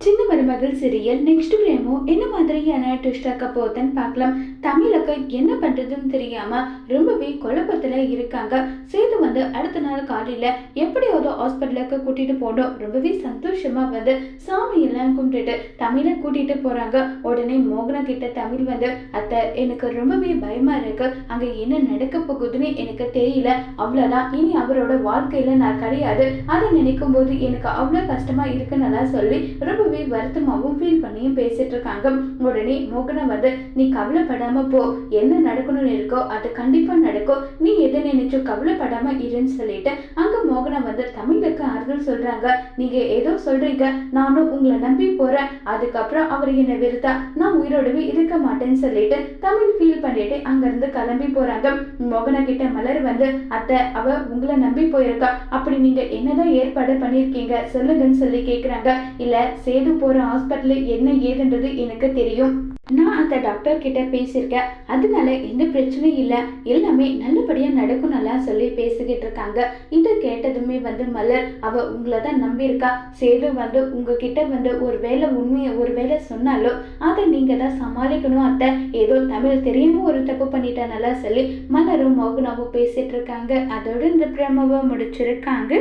சின்ன மருமகள் serial next பிரேமோ என்ன மாதிரியான ட்விஸ்டாக்க போகுதுன்னு பார்க்கலாம். தமிழுக்கு என்ன பண்றதுன்னு தெரியாம ரொம்பவே குழப்பத்துல இருக்காங்க. சேது வந்து அடுத்த நாள் காலையில ஒரு ஹாஸ்பிட்டலுக்கு கூட்டிட்டு போனோம் ரொம்பவே சந்தோஷமா வந்து சாமி எல்லாம் கும்பிட்டுட்டு தமிழை கூட்டிட்டு போறாங்க. உடனே மோகனா கிட்ட தமிழ் வந்து அத்தை எனக்கு ரொம்பவே பயமா இருக்கு. அங்க என்ன நடக்க போகுதுன்னு எனக்கு தெரியல. அவ்வளவுதான். இனி அவரோட வாழ்க்கையில நான் கிடையாது. அதை நினைக்கும் போது எனக்கு அவ்வளவு கஷ்டமா இருக்குன்னு சொல்லி ரொம்பவே வருத்தமாகவும் ஃபீல் பண்ணியும் பேசிட்டு இருக்காங்க. உடனே மோகனா வந்து நீ கவலைப்படாம போ. என்ன நடக்கணும்னு இருக்கோ அது கண்டிப்பா நடக்கும். கொஞ்சம் கவலைப்படாம இருன்னு சொல்லிட்டு அங்க மோகனா வந்து தமிழுக்கு ஆறுதல் சொல்றாங்க. நீங்க ஏதோ சொல்றீங்க நானும் உங்களை நம்பி போறேன். அதுக்கப்புறம் அவர் என்னை வெறுத்தா நான் உயிரோடவே இருக்க மாட்டேன்னு சொல்லிட்டு தமிழ் ஃபீல் பண்ணிட்டு அங்கிருந்து கிளம்பி போறாங்க. மோகனா கிட்ட மலர் வந்து அத்தை அவ உங்களை நம்பி போயிருக்கா. அப்படி நீங்க என்னதான் ஏற்பாடு பண்ணிருக்கீங்க சொல்லுங்கன்னு சொல்லி கேக்குறாங்க. இல்ல சேது போற ஹாஸ்பிட்டல் என்ன ஏதுன்றது எனக்கு தெரியும். நான் அந்த டாக்டர் கிட்ட பேசியிருக்கேன். அதனால எந்த பிரச்சனையும் இல்லை. எல்லாமே நல்லபடியாக நல்லா சொல்லி பேசிக்கிட்டு இருக்காங்க. இதை கேட்டதுமே வந்து மலர் அவ உங்களை தான் நம்பியிருக்கா. சேது வந்து உங்ககிட்ட வந்து ஒரு வேலை உண்மையை ஒரு வேலை சொன்னாலும் அதை நீங்க தான் சமாளிக்கணும் அத்தை. ஏதோ தமிழ் தெரியாம ஒரு தப்பு பண்ணிட்டானெல்லாம் சொல்லி மலரும் மௌகனாவும் பேசிட்டு இருக்காங்க. அதோட இந்த பிரமவை முடிச்சிருக்காங்க.